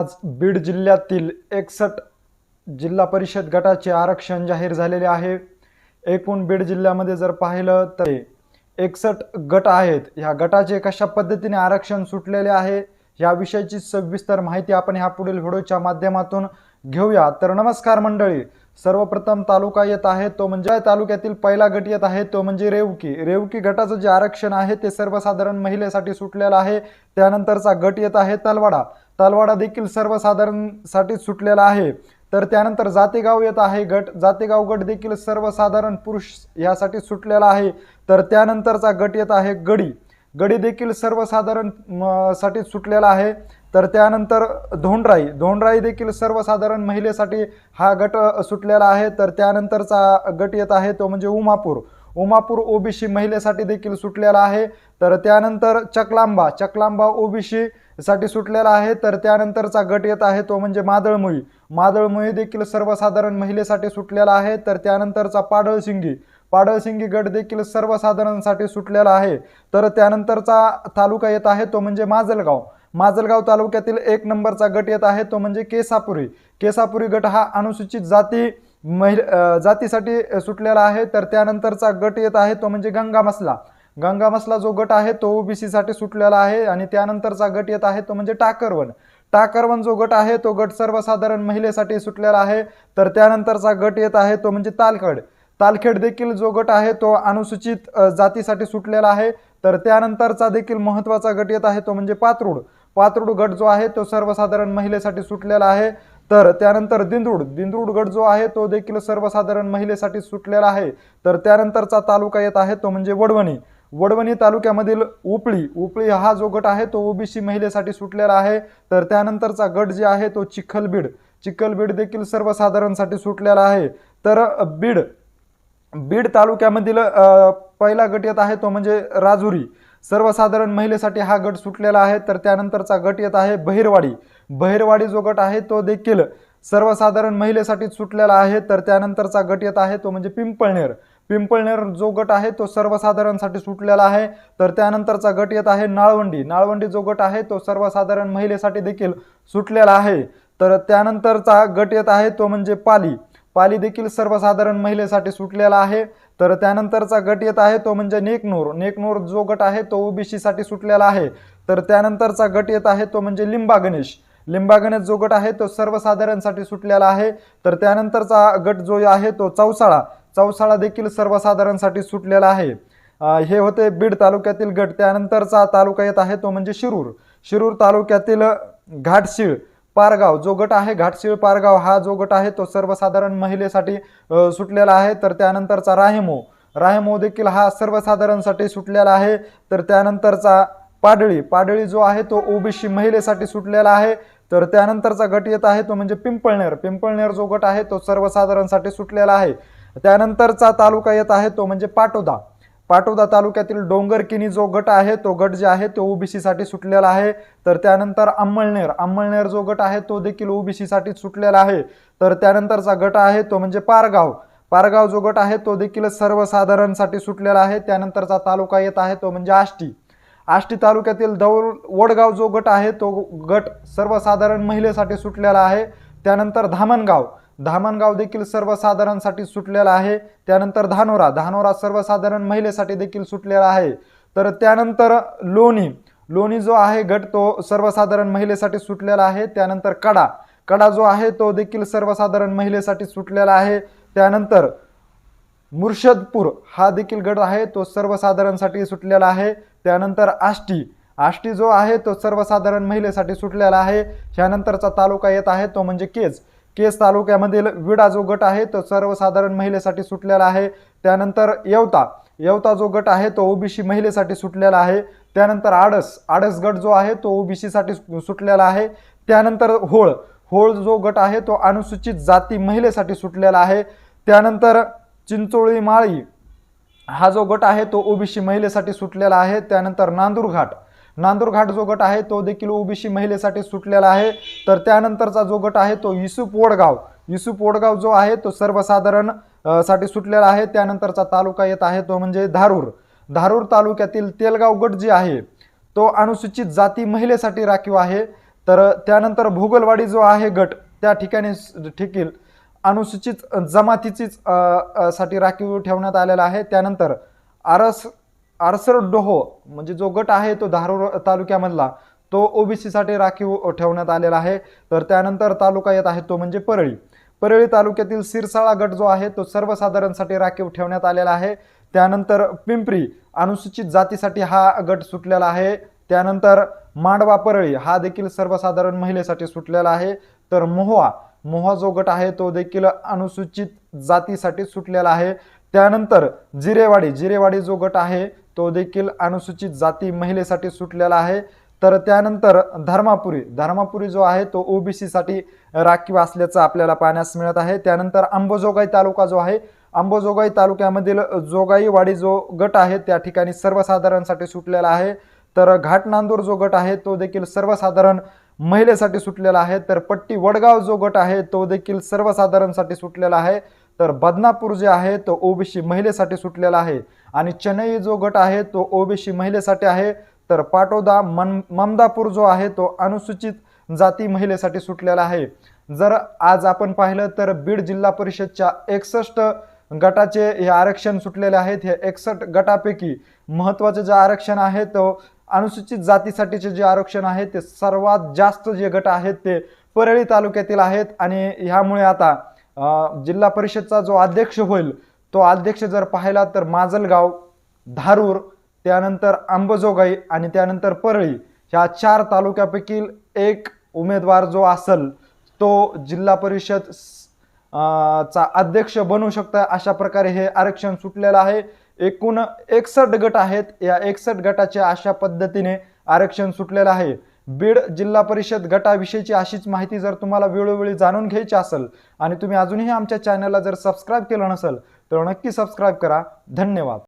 आज बीड जिल्ह्यातील एकसट जिल्हा परिषद गटाचे आरक्षण जाहीर झालेले आहे. एकूण बीड जिल्ह्यामध्ये जर पाहिलं तर एकसट गट आहेत. ह्या गटाचे कशा पद्धतीने आरक्षण सुटलेले आहे याविषयीची सविस्तर माहिती आपण ह्या पुढील व्हिडिओच्या माध्यमातून घेऊया. तर नमस्कार मंडळी सर्वप्रथम तालुका येत आहे तो म्हणजे तालुक्यातील पहिला गट येत आहे तो म्हणजे रेवकी. रेवकी गटाचं जे आरक्षण आहे ते सर्वसाधारण महिलेसाठी सुटलेलं आहे. त्यानंतरचा गट येत आहे तलवाडा. तलवाडा देखील सर्वसाधारणसाठी सुटलेला आहे. तर त्यानंतर जातेगाव येत आहे. गट जातेगाव गट देखील सर्वसाधारण पुरुष यासाठी सुटलेला आहे. तर त्यानंतरचा गट येत आहे गडी. गडी देखील सर्वसाधारण म, साठी सुटलेला आहे. तर त्यानंतर धोंडराई. धोंडराई देखील सर्वसाधारण महिलेसाठी हा गट सुटलेला आहे. तर त्यानंतरचा गट येत आहे तो म्हणजे उमापूर. उमापूर ओबीसी महिलेसाठी देखील सुटलेला आहे. तर त्यानंतर चकलांबा चकलांबा ओबीसी साठी सुटलेला आहे. तर त्यानंतरचा गट येत आहे तो म्हणजे मादळमुई मादळमुई देखील सर्वसाधारण महिलेसाठी सुटलेला आहे. तर त्यानंतरचा पाडळसिंगी पाडळसिंगी गट देखील सर्वसाधारणसाठी सुटलेला आहे. तर त्यानंतरचा तालुका येत आहे तो म्हणजे माजलगाव. माजलगाव तालुक्यातील एक नंबरचा गट येत आहे तो म्हणजे केसापुरी. केसापुरी गट हा अनुसूचित जाती महि जातीसाठी सुटलेला आहे तर त्यानंतरचा गट येत आहे तो म्हणजे गंगामसला गंगामसला जो गट आहे तो ओबीसीसाठी सुटलेला आहे आणि त्यानंतरचा गट येत आहे तो म्हणजे टाकरवन. टाकरवन जो गट आहे तो गट सर्वसाधारण महिलेसाठी सुटलेला आहे तर त्यानंतरचा गट येत आहे तो म्हणजे तालखड. तालखेड देखील जो गट आहे तो अनुसूचित जातीसाठी सुटलेला आहे तर त्यानंतरचा देखील महत्त्वाचा गट येत आहे तो म्हणजे पात्रूड. पात्रूड गट जो आहे तो सर्वसाधारण महिलेसाठी सुटलेला आहे तर त्यानंतर दिंदूड दिंदूडगड जो आहे तो देखील सर्वसाधारण महिलेसाठी सुटलेला आहे. तर त्यानंतरचा तालुका येत आहे तो म्हणजे वडवणी. वडवणी तालुक्यामधील उपळी उपळी हा जो गट आहे तो ओबीसी महिलेसाठी सुटलेला आहे. तर त्यानंतरचा गट जे आहे तो चिखलबीड चिखलबीड देखील सर्वसाधारणसाठी सुटलेला आहे. तर बीड बीड तालुक्यामधील पहिला गट येत आहे तो म्हणजे राजुरी. सर्वसाधारण महिलेसाठी हा गट सुटलेला आहे तर त्यानंतरचा गट येत आहे बहिरवाडी. बहिरवाडी जो गट आहे तो देखील सर्वसाधारण महिलेसाठी सुटलेला आहे तर त्यानंतरचा गट येत आहे तो म्हणजे पिंपळनेर. पिंपळनेर जो गट आहे तो सर्वसाधारणसाठी सुटलेला आहे तर त्यानंतरचा गट येत आहे नाळवंडी. नाळवंडी जो गट आहे तो सर्वसाधारण महिलेसाठी देखील सुटलेला आहे. तर त्यानंतरचा गट येत आहे तो म्हणजे पाली. पाली देखील सर्वसाधारण महिलेसाठी सुटलेला आहे. तर त्यानंतरचा गट येत आहे तो म्हणजे नेकनूर. नेकनूर जो गट आहे तो ओबीसीसाठी सुटलेला आहे. तर त्यानंतरचा गट येत आहे तो म्हणजे लिंबा गणेश. लिंबा गणेश जो गट आहे तो सर्वसाधारणसाठी सुटलेला आहे. तर त्यानंतरचा गट जो आहे तो चौसाळा. चौसाळा देखील सर्वसाधारणसाठी सुटलेला आहे. हे होते बीड तालुक्यातील गट. त्यानंतरचा तालुका येत आहे तो म्हणजे शिरूर. शिरूर तालुक्यातील घाटशीळ. पारगाव जो गट आहे घाटशिळ पारगाव हा जो गट आहे तो सर्वसाधारण महिलेसाठी सुटलेला आहे. तर त्यानंतरचा राहेमो. राहेमो देखील हा सर्वसाधारणसाठी सुटलेला आहे. तर त्यानंतरचा पाडळी. पाडळी जो आहे तो ओबीसी महिलेसाठी सुटलेला आहे. तर त्यानंतरचा गट येत आहे तो म्हणजे पिंपळनेर. पिंपळनेर जो गट आहे तो सर्वसाधारणसाठी सुटलेला आहे. त्यानंतरचा तालुका येत आहे तो म्हणजे पाटोदा. पाटोदा तालुक्यातील डोंगरकिनी जो गट आहे तो गट जे आहे तो ओबीसीसाठी सुटलेला आहे. तर त्यानंतर अंमळनेर अंमळनेर जो गट आहे तो देखील ओबीसीसाठी सुटलेला आहे. तर त्यानंतरचा गट आहे तो म्हणजे पारगाव. पारगाव जो गट आहे तो देखील सर्वसाधारणसाठी सुटलेला आहे. त्यानंतरचा तालुका येत आहे तो म्हणजे आष्टी. आष्टी तालुक्यातील दौल वडगाव जो गट आहे तो गट सर्वसाधारण महिलेसाठी सुटलेला आहे. त्यानंतर धामणगाव. धामणगाव देखील सर्वसाधारणसाठी सुटलेला आहे. त्यानंतर धानोरा धानोरा सर्वसाधारण महिलेसाठी देखील सुटलेला आहे. तर त्यानंतर लोणी लोणी जो आहे गट तो सर्वसाधारण महिलेसाठी सुटलेला आहे. त्यानंतर कडा कडा जो आहे तो देखील सर्वसाधारण महिलेसाठी सुटलेला आहे. त्यानंतर मुर्शदपूर हा देखील गट आहे तो सर्वसाधारणसाठी सुटलेला आहे. त्यानंतर आष्टी आष्टी जो आहे तो सर्वसाधारण महिलेसाठी सुटलेला आहे. त्यानंतरचा तालुका येत आहे तो म्हणजे केज. केस तालुक्यामधील विडा जो गट आहे तो सर्वसाधारण महिलेसाठी सुटलेला आहे. त्यानंतर येवता. येवता जो गट आहे तो ओबीसी महिलेसाठी सुटलेला आहे. त्यानंतर आडस. आडस गट जो आहे तो ओबीसीसाठी सुटलेला आहे. त्यानंतर होळ. होळ जो गट आहे तो अनुसूचित जाती महिलेसाठी सुटलेला आहे. त्यानंतर चिंचोळी माळी हा जो गट आहे तो ओबीसी महिलेसाठी सुटलेला आहे. त्यानंतर नांदूर नांदूरघाट नांदूर घाट जो गट आहे तो देखील ओबीसी महिलेसाठी सुटलेला आहे. तर त्यानंतरचा जो गट आहे तो युसुफ वोडगाव. युसुफ वोडगाव जो आहे तो सर्वसाधारणसाठी सुटलेला आहे. त्यानंतरचा तालुका येत आहे तो म्हणजे धारूर. धारूर तालुक्यातील तेलगाव गट जे आहे तो अनुसूचित जाती महिलेसाठी राखीव आहे. तर त्यानंतर भोगलवाडी जो आहे गट त्या ठिकाणी ठेकील अनुसूचित जमातीचीच साठी राखीव ठेवण्यात आलेला आहे. त्यानंतर आरस आरसर डोहो म्हणजे जो गट आहे तो धारूर तालुक्यामधला तो ओबीसीसाठी राखीव ठेवण्यात आलेला आहे. तर त्यानंतर तालुका येत आहे तो म्हणजे परळी. परळी तालुक्यातील सिरसाळा गट जो आहे तो सर्वसाधारणसाठी राखीव ठेवण्यात आलेला आहे. त्यानंतर पिंपरी अनुसूचित जातीसाठी हा गट सुटलेला आहे. त्यानंतर मांडवा परळी हा देखील सर्वसाधारण महिलेसाठी सुटलेला आहे. तर मोहवा मोहा जो गट आहे तो देखील अनुसूचित जातीसाठी सुटलेला आहे. त्यानंतर जिरेवाडी जिरेवाडी जो गट आहे तो देखील अनुसूचित जाती महिलेसाठी सुटलेला आहे. तर त्यानंतर धर्मापुरी धर्मापुरी जो आहे तो ओबीसीसाठी राखीव असल्याचं आपल्याला पाहण्यास मिळत आहे. त्यानंतर अंबोजोगाई तालुका जो आहे अंबोजोगाई तालुक्यामधील जोगाईवाडी जो गट आहे त्या ठिकाणी सर्वसाधारणसाठी सुटलेला आहे. तर घाट नांदूर जो गट आहे तो देखील सर्वसाधारण महिलेसाठी सुटलेला आहे. तर पट्टी वडगाव जो गट आहे तो देखील सर्वसाधारणसाठी सुटलेला आहे. तर बदनापूर जे आहे तो ओबीसी महिलेसाठी सुटलेला आहे. आणि चेन्नई जो गट आहे तो ओबीसी महिलेसाठी आहे. तर पाटोदा मन ममदापूर जो आहे तो अनुसूचित जाती महिलेसाठी सुटलेला आहे. जर आज आपण पाहिलं तर बीड जिल्हा परिषदच्या एकसष्ट गटाचे हे आरक्षण सुटलेले आहेत. हे एकसष्ट गटापैकी महत्त्वाचे जे आरक्षण आहे तो अनुसूचित जातीसाठीचे जे आरक्षण आहे ते सर्वात जास्त जे गट आहेत ते परळी तालुक्यातील आहेत. आणि ह्यामुळे आता जिल्हा परिषदचा जो अध्यक्ष होईल तो अध्यक्ष जर पाहिला तर माजलगाव धारूर त्यानंतर अंबजोगाई आणि त्यानंतर परळी ह्या चार तालुक्यापैकी एक उमेदवार जो असल तो जिल्हा परिषद चा अध्यक्ष बनू शकता अशा प्रकारे हे आरक्षण सुटलेलं आहे. एकूण एकसष्ट गट आहेत. या एकसष्ट गटाच्या अशा पद्धतीने आरक्षण सुटलेलं आहे. बीड जिल्हा परिषद गटाविषयीची अशीच माहिती जर तुम्हाला वेळोवेळी जाणून घ्यायची असेल आणि तुम्ही अजूनही आमच्या चॅनलला जर सबस्क्राईब केलं नसेल तर नक्की सबस्क्राईब करा. धन्यवाद.